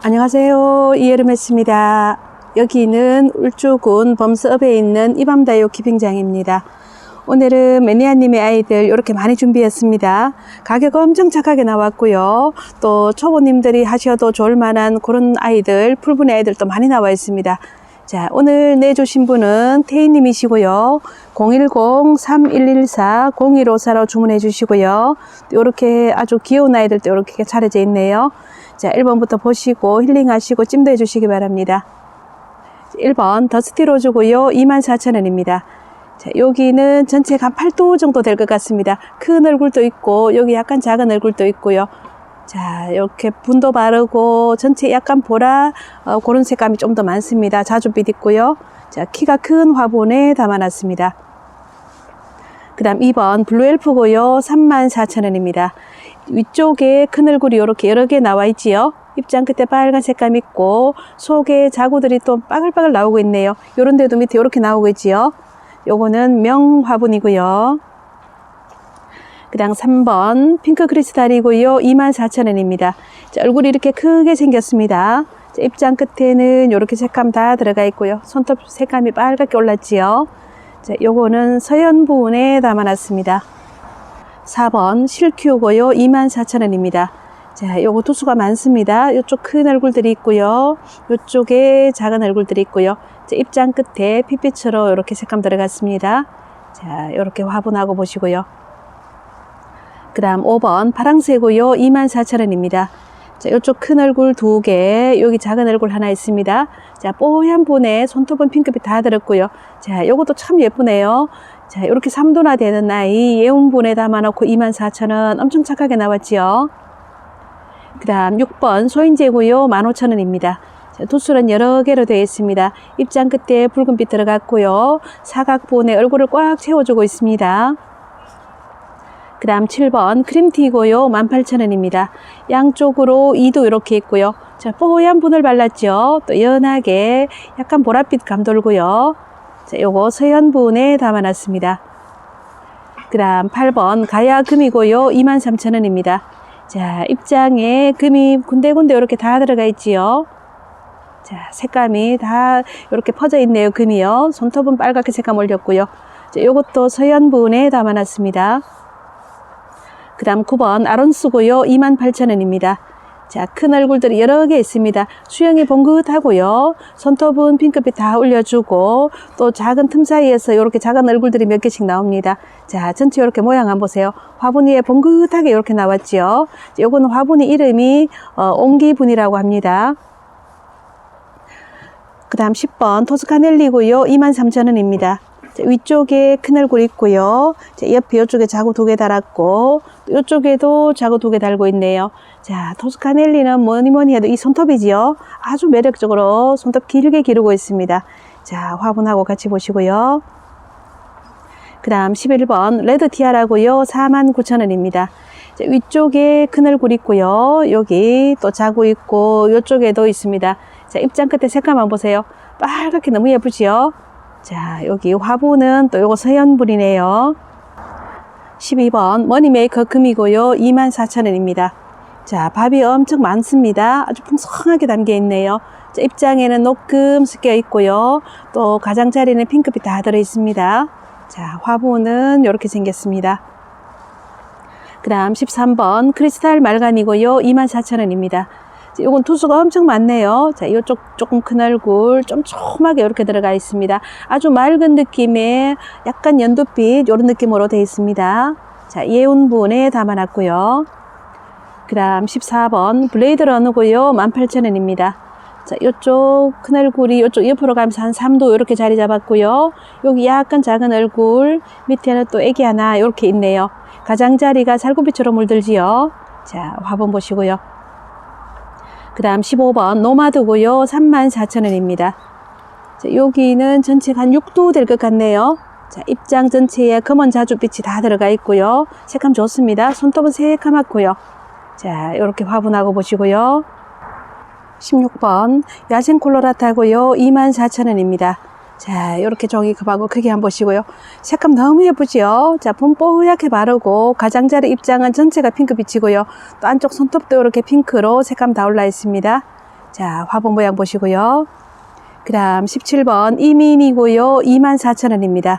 안녕하세요. 이예름했습니다. 여기는 울주군 범서읍에 있는 이밤다요 키핑장입니다. 오늘은 매니아님의 아이들 이렇게 많이 준비했습니다. 가격 엄청 착하게 나왔고요. 또 초보님들이 하셔도 좋을 만한 그런 아이들, 풀분의 아이들도 많이 나와 있습니다. 자, 오늘 내주신 분은 태희님이시고요. 010-3114-0154로 주문해 주시고요. 이렇게 아주 귀여운 아이들도 이렇게 차려져 있네요. 자, 1번부터 보시고 힐링하시고 찜도 해 주시기 바랍니다. 1번 더스티 로즈고요. 24,000원입니다. 자, 여기는 전체가 한 8도 정도 될 것 같습니다. 큰 얼굴도 있고 여기 약간 작은 얼굴도 있고요. 자, 이렇게 분도 바르고 전체 약간 보라 어, 그런 색감이 좀 더 많습니다. 자주빛 있고요. 자, 키가 큰 화분에 담아놨습니다. 그 다음 2번 블루엘프고요. 34,000원입니다. 위쪽에 큰 얼굴이 이렇게 여러 개 나와 있지요. 입장 끝에 빨간 색감 있고 속에 자구들이 또 빠글빠글 나오고 있네요. 요런 데도 밑에 이렇게 나오고 있지요. 요거는 명화분이고요. 그 다음 3번 핑크 크리스탈이고요. 24,000원입니다. 자, 얼굴이 이렇게 크게 생겼습니다. 자, 입장 끝에는 이렇게 색감 다 들어가 있고요. 손톱 색감이 빨갛게 올랐지요. 자, 요거는 서연 부분에 담아놨습니다. 4번 실큐고요. 24,000원입니다. 자, 요거 두수가 많습니다. 요쪽 큰 얼굴들이 있고요. 요쪽에 작은 얼굴들이 있고요. 자, 입장 끝에 핏빛으로 이렇게 색감 들어갔습니다. 자, 이렇게 화분하고 보시고요. 그 다음 5번 파랑새고요. 24,000원입니다. 자, 이쪽 큰 얼굴 두 개, 여기 작은 얼굴 하나 있습니다. 자, 뽀얀 분에 손톱은 핑크빛 다 들었고요. 자, 요것도 참 예쁘네요. 자, 이렇게 3도나 되는 아이 예운분에 담아놓고 24,000원 엄청 착하게 나왔지요. 그 다음 6번 소인재고요. 15,000원입니다. 자, 도수는 여러 개로 되어 있습니다. 입장 끝에 붉은빛 들어갔고요. 사각본에 얼굴을 꽉 채워주고 있습니다. 그 다음 7번 크림티고요. 18,000원입니다. 양쪽으로 2도 이렇게 있고요. 자, 뽀얀 분을 발랐죠. 또 연하게 약간 보랏빛 감 돌고요. 자, 요거 서연분에 담아놨습니다. 그 다음 8번 가야 금이고요. 23,000원입니다. 자, 입장에 금이 군데군데 이렇게 다 들어가 있지요. 자, 색감이 다 이렇게 퍼져 있네요. 금이요. 손톱은 빨갛게 색감 올렸고요. 자, 요것도 서연분에 담아놨습니다. 그 다음 9번 아론스고요. 28,000원입니다. 자, 큰 얼굴들이 여러 개 있습니다. 수영이 봉긋하고요. 손톱은 핑크빛 다 올려주고 또 작은 틈 사이에서 이렇게 작은 얼굴들이 몇 개씩 나옵니다. 자, 전체 이렇게 모양 한번 보세요. 화분 위에 봉긋하게 이렇게 나왔지요. 요거는 화분의 이름이 어, 옹기분이라고 합니다. 그 다음 10번 토스카넬리고요. 23,000원입니다. 위쪽에 큰 얼굴 있고요. 자, 옆에 이쪽에 자구 두 개 달았고 이쪽에도 자구 두 개 달고 있네요. 자, 토스카넬리는 뭐니 뭐니 해도 이 손톱이지요. 아주 매력적으로 손톱 길게 기르고 있습니다. 자, 화분하고 같이 보시고요. 그 다음 11번 레드 티아라고요. 49,000원입니다. 자, 위쪽에 큰 얼굴 있고요. 여기 또 자구 있고 이쪽에도 있습니다. 자, 입장 끝에 한번 보세요. 빨갛게 너무 예쁘지요? 자, 여기 화분은 또 요거 서연불이네요. 12번 머니메이커 금이고요. 24,000원입니다. 자, 밥이 엄청 많습니다. 아주 풍성하게 담겨 있네요. 자, 입장에는 녹금 섞여 있고요. 또 가장자리는 핑크빛 다 들어 있습니다. 자, 화분은 이렇게 생겼습니다. 그 다음 13번 크리스탈 말간이고요. 24,000원입니다. 이건 투수가 엄청 많네요. 자, 이쪽 조금 큰 얼굴, 좀 촘하게 이렇게 들어가 있습니다. 아주 맑은 느낌의 약간 연두빛 이런 느낌으로 되어 있습니다. 자, 예운분에 담아놨고요. 그 다음 14번 블레이드 러너고요. 18,000원입니다. 자, 이쪽 큰 얼굴이 이쪽 옆으로 가면서 한 3도 이렇게 자리 잡았고요. 여기 약간 작은 얼굴, 밑에는 또 애기 하나 이렇게 있네요. 가장자리가 살구빛으로 물들지요. 자, 화분 보시고요. 그 다음 15번 노마드고요. 34,000원입니다. 자, 여기는 전체가 한 6도 될 것 같네요. 자, 입장 전체에 검은 자주빛이 다 들어가 있고요. 색감 좋습니다. 손톱은 새카맣고요. 자, 이렇게 화분하고 보시고요. 16번 야생 콜로라타고요. 24,000원입니다. 자, 이렇게 종이컵하고 크게 한번 보시고요. 색감 너무 예쁘지요? 자, 분 뽀얗게 바르고 가장자리 입장은 전체가 핑크빛이고요. 또 안쪽 손톱도 이렇게 핑크로 색감 다 올라 있습니다. 자, 화분 모양 보시고요. 그 다음 17번 이민이고요. 24,000원입니다.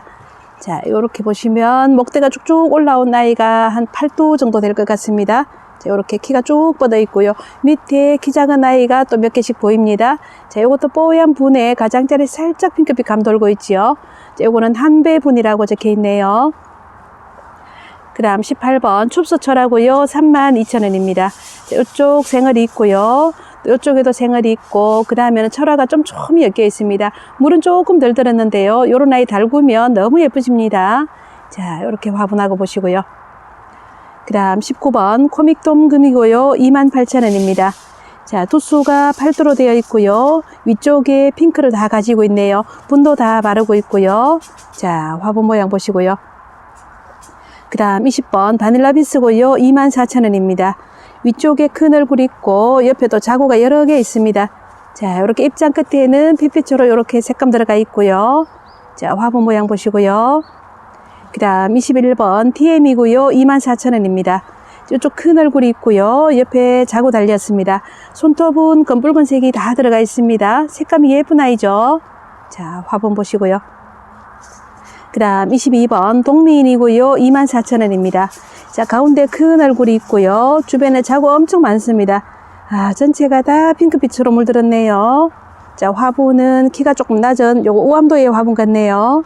자, 요렇게 보시면 목대가 쭉쭉 올라온 나이가 한 8도 정도 될 것 같습니다. 자, 요렇게 키가 쭉 뻗어 있고요. 밑에 키 작은 아이가 또 몇 개씩 보입니다. 자, 요것도 뽀얀 분에 가장자리 살짝 핑크빛 감 돌고 있지요. 자, 요거는 한배 분이라고 적혀 있네요. 그 다음 18번 춥수철하고요. 32,000원입니다. 이쪽 생얼이 있고요. 또 이쪽에도 생얼이 있고 그 다음에는 철화가 좀 촘히 엮여 있습니다. 물은 조금 덜 들었는데요. 요런 아이 달구면 너무 예쁘십니다. 자 이렇게 화분하고 보시고요. 그 다음 19번 코믹돔금이고요. 28,000원입니다. 자, 두수가 8도로 되어 있고요. 위쪽에 핑크를 다 가지고 있네요. 분도 다 바르고 있고요. 자, 화분 모양 보시고요. 그 다음 20번 바닐라 비스고요. 24,000원입니다. 위쪽에 큰 얼굴 있고 옆에도 자구가 여러 개 있습니다. 자, 이렇게 입장 끝에는 피피초로 이렇게 색감 들어가 있고요. 자, 화분 모양 보시고요. 그 다음 21번 TM이고요. 24,000원입니다. 이쪽 큰 얼굴이 있고요. 옆에 자구 달렸습니다. 손톱은 검붉은색이 다 들어가 있습니다. 색감이 예쁜 아이죠. 자, 화분 보시고요. 그 다음 22번 동미인이고요. 24,000원입니다. 자, 가운데 큰 얼굴이 있고요. 주변에 자구 엄청 많습니다. 아, 전체가 다 핑크빛으로 물들었네요. 자, 화분은 키가 조금 낮은 요거 우암도의 화분 같네요.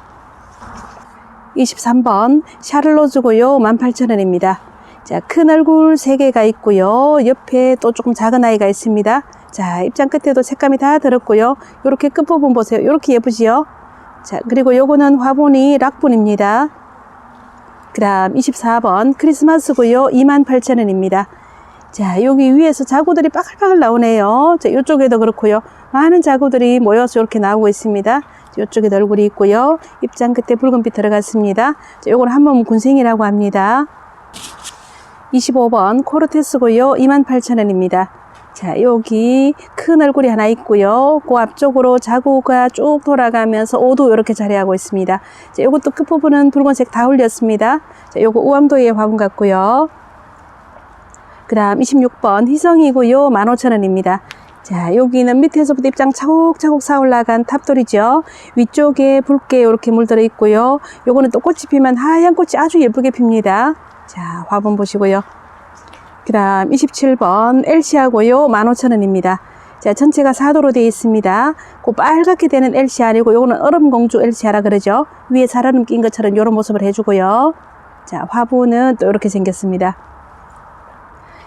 23번 샤를로즈고요. 18,000원입니다. 자, 큰 얼굴 3개가 있고요. 옆에 또 조금 작은 아이가 있습니다. 자, 입장 끝에도 색감이 다 들었고요. 요렇게 끝부분 보세요. 요렇게 예쁘지요? 자, 그리고 요거는 화분이 락분입니다. 그 다음 24번 크리스마스고요. 28,000원입니다. 자, 여기 위에서 자구들이 빠글빠글 나오네요. 자, 이쪽에도 그렇고요. 많은 자구들이 모여서 이렇게 나오고 있습니다. 이쪽에도 얼굴이 있고요. 입장 끝에 붉은빛 들어갔습니다. 자, 요건 한몸 군생이라고 합니다. 25번 코르테스고요. 28,000원입니다. 자, 여기 큰 얼굴이 하나 있고요. 그 앞쪽으로 자구가 쭉 돌아가면서 오도 이렇게 자리하고 있습니다. 자, 요것도 끝부분은 붉은색 다 올렸습니다. 자, 요거 우암도의 화분 같고요. 그 다음 26번 희성이고요. 15,000원입니다. 자, 여기는 밑에서부터 입장 차곡차곡 사 올라간 탑돌이죠. 위쪽에 붉게 이렇게 물들어 있고요. 요거는 또 꽃이 피면 하얀 꽃이 아주 예쁘게 핍니다. 자, 화분 보시고요. 그 다음 27번 LC하고요. 15,000원입니다. 자, 전체가 4도로 되어 있습니다. 그 빨갛게 되는 LCR이고 요거는 얼음공주 LCR라 그러죠. 위에 살얼음 낀 것처럼 이런 모습을 해주고요. 자, 화분은 또 이렇게 생겼습니다.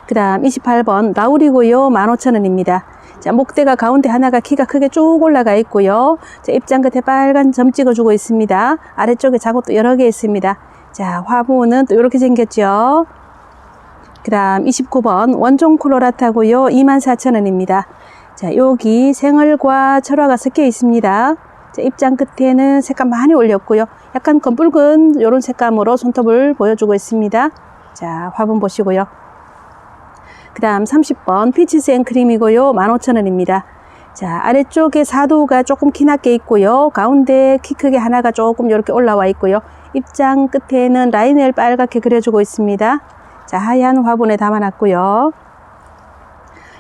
그 다음 28번 나우리고요. 15,000원입니다. 자, 목대가 가운데 하나가 키가 크게 쭉 올라가 있고요. 자, 입장 끝에 빨간 점 찍어주고 있습니다. 아래쪽에 자국도 여러 개 있습니다. 자, 화분은 또 이렇게 생겼죠. 그 다음 29번 원종 콜로라타고요. 24,000원입니다. 자, 여기 생얼과 철화가 섞여 있습니다. 자, 입장 끝에는 색감 많이 올렸고요. 약간 검붉은 이런 색감으로 손톱을 보여주고 있습니다. 자, 화분 보시고요. 그 다음 30번 피치 생 크림이고요. 15,000원입니다. 자, 아래쪽에 사도가 조금 키낮게 있고요. 가운데 키 크게 하나가 조금 이렇게 올라와 있고요. 입장 끝에는 라인을 빨갛게 그려주고 있습니다. 자, 하얀 화분에 담아놨고요.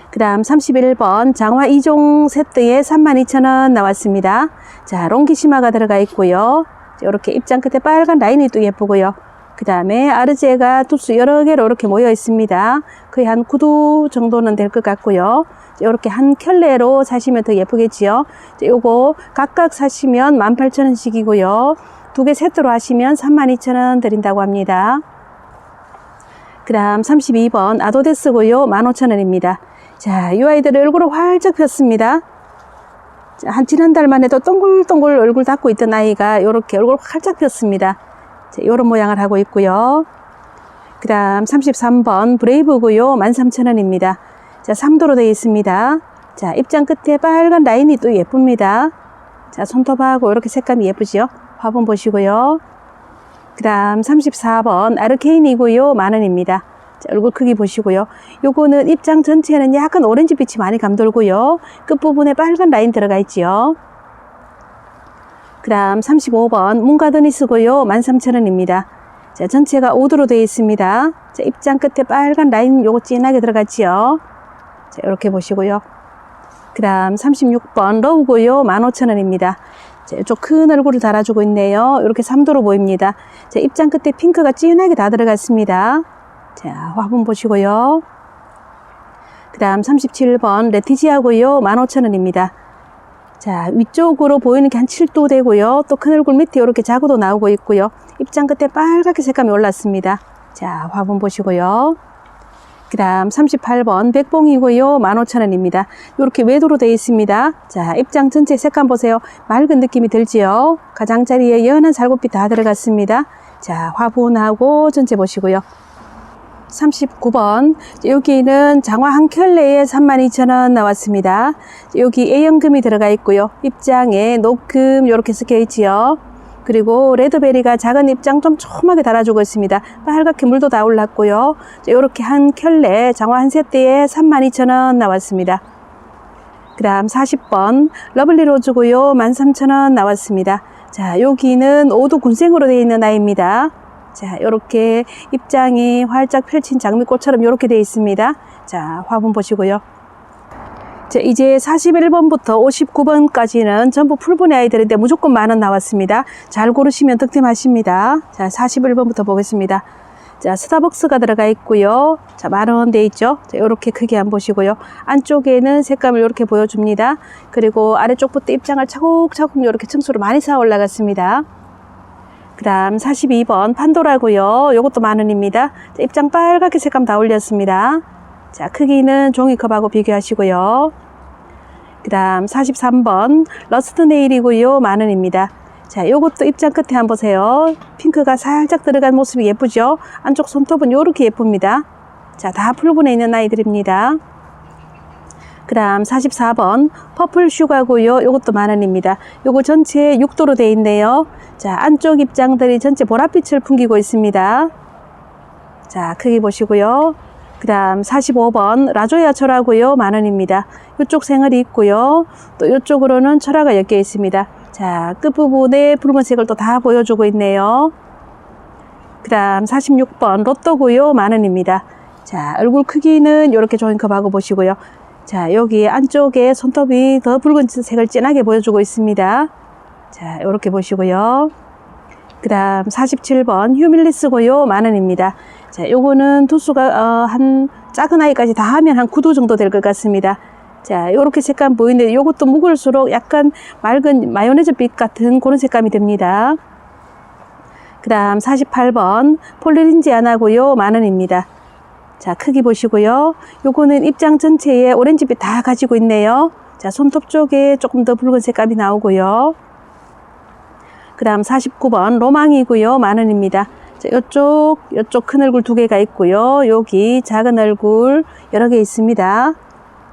그 다음 31번 장화 2종 세트에 32,000원 나왔습니다. 자, 롱기시마가 들어가 있고요. 이렇게 입장 끝에 빨간 라인이 또 예쁘고요. 그 다음에 아르제가 두수 여러 개로 이렇게 모여 있습니다. 거의 한 9두 정도는 될 것 같고요. 이렇게 한 켤레로 사시면 더 예쁘겠지요. 요거 각각 사시면 18,000원씩이고요. 두 개 세트로 하시면 32,000원 드린다고 합니다. 그 다음 32번 아도데스고요. 15,000원입니다. 자, 이 아이들 얼굴을 활짝 폈습니다. 자, 한 지난달만 해도 동글동글 얼굴 닫고 있던 아이가 이렇게 얼굴 활짝 폈습니다. 자, 이런 모양을 하고 있고요. 그 다음 33번 브레이브고요. 13,000원입니다. 자, 3도로 되어 있습니다. 자, 입장 끝에 빨간 라인이 또 예쁩니다. 자, 손톱하고 이렇게 색감이 예쁘죠? 화분 보시고요. 그 다음 34번 아르케인이고요. 만원입니다. 자, 얼굴 크기 보시고요. 요거는 입장 전체는 약간 오렌지빛이 많이 감돌고요. 끝부분에 빨간 라인 들어가 있지요. 그 다음 35번 문가드니스고요. 13,000원입니다. 자, 전체가 5도로 되어 있습니다. 자, 입장 끝에 빨간 라인 요거 진하게 들어갔지요. 자, 이렇게 보시고요. 그다음 36번 러우고요. 15,000원입니다. 자, 이쪽 큰 얼굴을 달아주고 있네요. 이렇게 3도로 보입니다. 자, 입장 끝에 핑크가 진하게 다 들어갔습니다. 자, 화분 보시고요. 그 다음 37번 레티지아고요. 15,000원입니다. 자, 위쪽으로 보이는 게 한 7도 되고요. 또 큰 얼굴 밑에 이렇게 자구도 나오고 있고요. 입장 끝에 빨갛게 색감이 올랐습니다. 자, 화분 보시고요. 그 다음 38번 백봉이고요. 15,000원입니다. 이렇게 외도로 되어 있습니다. 자, 입장 전체 색감 보세요. 맑은 느낌이 들지요. 가장자리에 연한 살구빛 다 들어갔습니다. 자, 화분하고 전체 보시고요. 39번 여기는 장화 한 켤레에 32,000원 나왔습니다. 여기 A연금이 들어가 있고요. 입장에 녹금 이렇게 섞여 있지요. 그리고 레드베리가 작은 입장 좀 촘하게 달아주고 있습니다. 빨갛게 물도 다 올랐고요. 이렇게 한 켤레 장화 한 세트에 32,000원 나왔습니다. 그 다음 40번 러블리 로즈고요. 13,000원 나왔습니다. 자 여기는 오두 군생으로 되어 있는 아이입니다. 자, 이렇게 입장이 활짝 펼친 장미꽃처럼 이렇게 되어 있습니다. 자, 화분 보시고요. 자, 이제 41번부터 59번까지는 전부 풀분의 아이들인데 무조건 만원 나왔습니다. 잘 고르시면 득템하십니다. 자, 41번부터 보겠습니다. 자, 스타벅스가 들어가 있고요. 자, 만원 돼 있죠. 자, 이렇게 크게 안 보시고요. 안쪽에는 색감을 이렇게 보여줍니다. 그리고 아래쪽부터 입장을 차곡차곡 이렇게 층수로 많이 쌓아 올라갔습니다. 그 다음 42번 판도라고요. 요것도 만원입니다. 자, 입장 빨갛게 색감 다 올렸습니다. 자, 크기는 종이컵하고 비교하시고요. 그 다음 43번 러스트 네일이고요. 만원입니다. 자, 요것도 입장 끝에 한번 보세요. 핑크가 살짝 들어간 모습이 예쁘죠? 안쪽 손톱은 요렇게 예쁩니다. 자, 다 풀분에 있는 아이들입니다. 그 다음 44번 퍼플 슈가고요. 요것도 만원입니다. 요거 전체 6도로 되어 있네요. 자, 안쪽 입장들이 전체 보랏빛을 풍기고 있습니다. 자, 크기 보시고요. 그 다음 45번 라조야 철하고요. 만원입니다. 이쪽 생얼이 있고요. 또 이쪽으로는 철화가 엮여 있습니다. 자, 끝부분에 붉은색을 또 다 보여주고 있네요. 그 다음 46번 로또고요. 만원입니다. 자, 얼굴 크기는 이렇게 조인컵하고 보시고요. 자, 여기 안쪽에 손톱이 더 붉은 색을 진하게 보여주고 있습니다. 자, 이렇게 보시고요. 그 다음 47번 휴밀리스 고요. 만원입니다. 자, 요거는 두수가 어, 한 작은 아이까지 다 하면 한 9도 정도 될 것 같습니다. 자, 요렇게 색감 보이는데 요것도 묵을수록 약간 맑은 마요네즈 빛 같은 그런 색감이 됩니다. 그 다음 48번 폴리린지 안하고요. 만원입니다. 자, 크기 보시고요. 요거는 입장 전체에 오렌지빛 다 가지고 있네요. 자, 손톱 쪽에 조금 더 붉은 색감이 나오고요. 그 다음 49번 로망이고요. 만원입니다. 자, 요쪽, 요쪽 큰 얼굴 두 개가 있고요. 여기 작은 얼굴 여러 개 있습니다.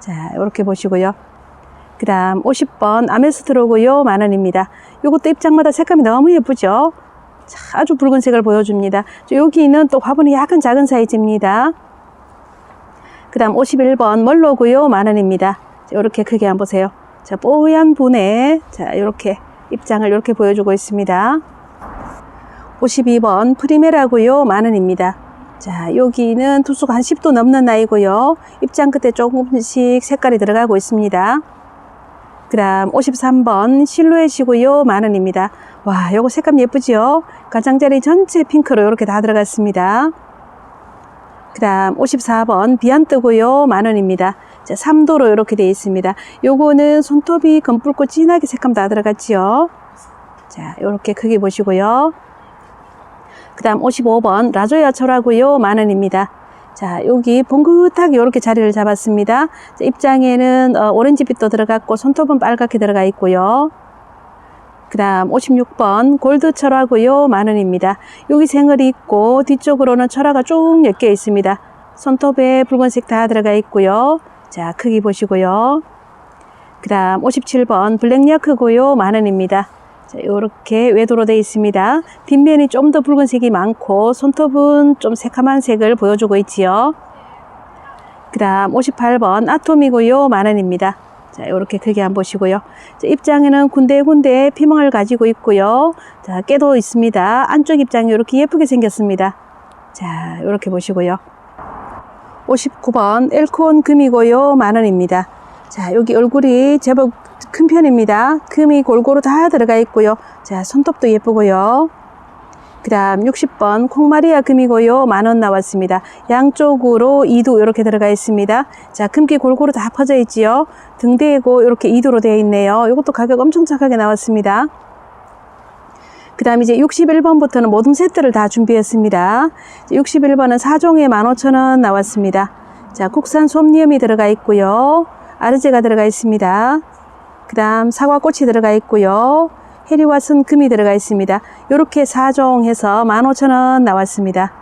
자, 이렇게 보시고요. 그 다음 50번 아메스트로고요. 만원입니다. 요것도 입장마다 색감이 너무 예쁘죠? 자, 아주 붉은색을 보여줍니다. 자, 여기는 또 화분이 약간 작은 사이즈입니다. 그 다음 51번 멀로고요. 만원입니다. 이렇게 크게 한번 보세요. 자, 뽀얀 분에, 자, 이렇게 입장을 이렇게 보여주고 있습니다. 52번 프리메라고요. 만원입니다. 자, 여기는 투수가 한 10도 넘는 나이고요. 입장 끝에 조금씩 색깔이 들어가고 있습니다. 그 다음 53번 실루엣이고요. 만원입니다. 와, 요거 색감 예쁘죠? 가장자리 전체 핑크로 이렇게 다 들어갔습니다. 그 다음 54번 비안 뜨고요. 만원입니다. 자, 3도로 이렇게 되어 있습니다. 요거는 손톱이 검붉고 진하게 색감 다 들어갔지요. 자, 요렇게 크게 보시고요. 그 다음 55번 라조야 철하고요. 만원입니다. 자, 여기 봉긋하게 이렇게 자리를 잡았습니다. 자, 입장에는 어, 오렌지빛도 들어갔고 손톱은 빨갛게 들어가 있고요. 그 다음 56번 골드 철화고요. 만원입니다. 여기 생얼이 있고 뒤쪽으로는 철화가 쭉 엮여 있습니다. 손톱에 붉은색 다 들어가 있고요. 자, 크기 보시고요. 그 다음 57번 블랙야크고요. 만원입니다. 자, 이렇게 외도로 되어 있습니다. 뒷면이 좀 더 붉은색이 많고 손톱은 좀 새카만 색을 보여주고 있지요. 그 다음 58번 아톰이고요. 만원입니다. 자, 이렇게 크게 한번 보시고요. 자, 입장에는 군데군데 피멍을 가지고 있고요. 자, 깨도 있습니다. 안쪽 입장이 이렇게 예쁘게 생겼습니다. 자, 이렇게 보시고요. 59번 엘코온 금이고요. 만원입니다. 자, 여기 얼굴이 제법 큰 편입니다. 금이 골고루 다 들어가 있고요. 자, 손톱도 예쁘고요. 그 다음 60번 콩마리아 금이고요. 만원 나왔습니다. 양쪽으로 2두 이렇게 들어가 있습니다. 자, 금기 골고루 다 퍼져 있지요. 등대고 이렇게 2두로 되어 있네요. 이것도 가격 엄청 착하게 나왔습니다. 그 다음 이제 61번부터는 모든 세트를 다 준비했습니다. 61번은 4종에 15,000원 나왔습니다. 자, 국산 솜니음이 들어가 있고요. 아르제가 들어가 있습니다. 그 다음 사과꽃이 들어가 있고요. 해리와 선금이 들어가 있습니다. 이렇게 4종 해서 15,000원 나왔습니다.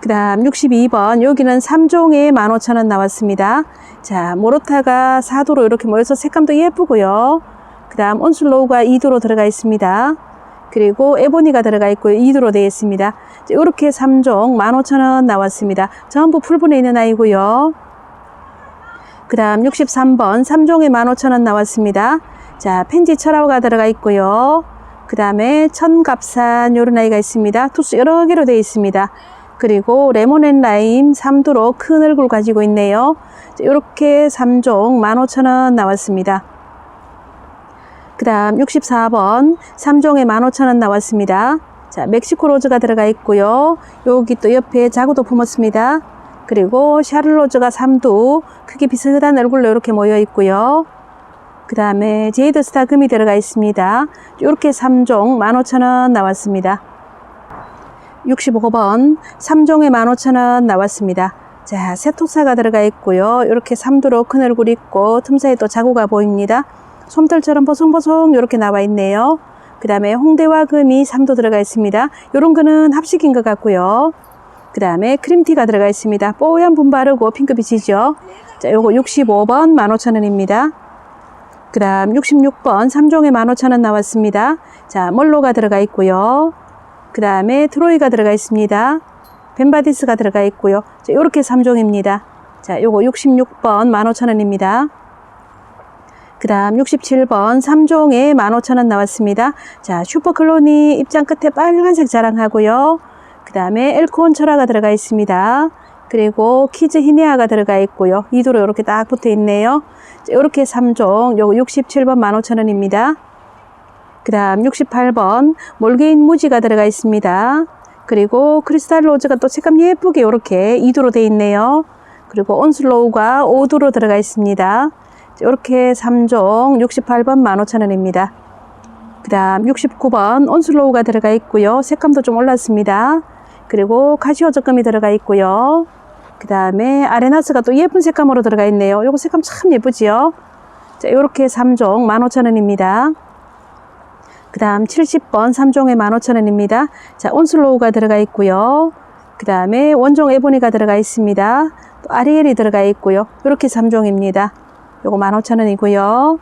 그 다음 62번 여기는 3종에 15,000원 나왔습니다. 자 모로타가 4도로 이렇게 모여서 색감도 예쁘고요. 그 다음 온슬로우가 2도로 들어가 있습니다. 그리고 에보니가 들어가 있고요. 2도로 되어 있습니다. 이렇게 3종 15,000원 나왔습니다. 전부 풀분에 있는 아이고요. 그 다음 63번 3종에 15,000원 나왔습니다. 자, 펜지 철화가 들어가 있고요. 그 다음에 천갑산 요런 아이가 있습니다. 투수 여러 개로 되어 있습니다. 그리고 레몬앤 라임 3두로 큰 얼굴 가지고 있네요. 이렇게 3종 15,000원 나왔습니다. 그 다음 64번 3종에 15,000원 나왔습니다. 자, 멕시코 로즈가 들어가 있고요. 여기 또 옆에 자구도 품었습니다. 그리고 샤를로즈가 3두 크기 비슷한 얼굴로 이렇게 모여 있고요. 그 다음에 제이드 스타 금이 들어가 있습니다. 이렇게 3종 15,000원 나왔습니다. 65번 3종에 15,000원 나왔습니다. 자, 세토사가 들어가 있고요. 이렇게 3두로 큰 얼굴 있고 틈사이에 또 자구가 보입니다. 솜털처럼 보송보송 이렇게 나와 있네요. 그 다음에 홍대와 금이 3도 들어가 있습니다. 이런 거는 합식인 것 같고요. 그 다음에 크림티가 들어가 있습니다. 뽀얀 분 바르고 핑크빛이죠. 자, 요거 65번 15,000원입니다. 그 다음 66번 3종에 15,000원 나왔습니다. 자, 멀로가 들어가 있고요. 그 다음에 트로이가 들어가 있습니다. 벤바디스가 들어가 있고요. 자, 요렇게 3종입니다. 자, 요거 66번 15,000원입니다. 그 다음 67번 3종에 15,000원 나왔습니다. 자, 슈퍼클론이 입장 끝에 빨간색 자랑하고요. 그 다음에 엘코온 철화가 들어가 있습니다. 그리고 키즈 히네아가 들어가 있고요. 이도로 이렇게 딱 붙어 있네요. 이렇게 3종, 요거 67번 15,000원입니다. 그 다음 68번 몰게인 무지가 들어가 있습니다. 그리고 크리스탈 로즈가 또 색감 예쁘게 이렇게 2도로 되어 있네요. 그리고 온슬로우가 5도로 들어가 있습니다. 이렇게 3종 68번 15,000원입니다. 그 다음 69번 온슬로우가 들어가 있고요. 색감도 좀 올랐습니다. 그리고 카시오 적금이 들어가 있고요. 그 다음에 아레나스가 또 예쁜 색감으로 들어가 있네요. 요거 색감 참 예쁘지요? 자, 요렇게 3종 15,000원입니다. 그 다음 70번 3종에 15,000원입니다. 자, 온슬로우가 들어가 있고요. 그 다음에 원종 에보니가 들어가 있습니다. 또 아리엘이 들어가 있고요. 요렇게 3종입니다. 요거 15,000원이고요.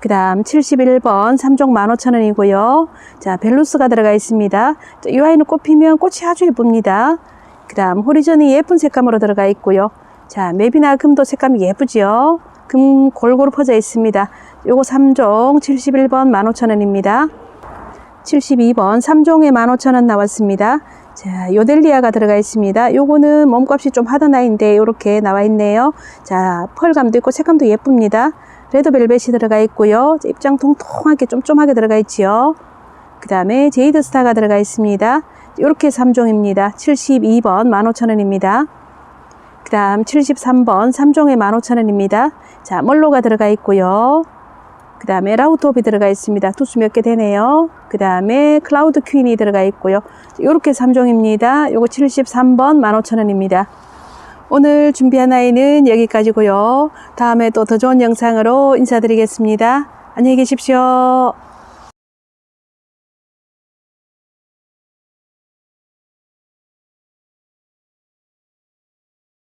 그 다음 71번 3종 15,000원이고요. 자, 벨루스가 들어가 있습니다. 자, 이 아이는 꽃 피면 꽃이 아주 예쁩니다. 그 다음 호리존이 예쁜 색감으로 들어가 있고요. 자, 맵이나 금도 색감이 예쁘지요. 금 골고루 퍼져 있습니다. 요거 3종 71번 15,000원입니다. 72번 3종에 15,000원 나왔습니다. 자, 요델리아가 들어가 있습니다. 요거는 몸값이 좀 하던 아이인데 요렇게 나와 있네요. 자, 펄감도 있고 색감도 예쁩니다. 레드벨벳이 들어가 있고요. 입장 통통하게 쫌쫌하게 들어가 있지요. 그 다음에 제이드 스타가 들어가 있습니다. 이렇게 3종입니다. 72번 15,000원입니다. 그 다음 73번 3종에 15,000원입니다. 자, 멀로가 들어가 있고요. 그 다음에 라우토비 들어가 있습니다. 투수 몇 개 되네요. 그 다음에 클라우드 퀸이 들어가 있고요. 이렇게 3종입니다. 요거 73번 15,000원입니다. 오늘 준비한 아이는 여기까지고요. 다음에 또 더 좋은 영상으로 인사드리겠습니다. 안녕히 계십시오.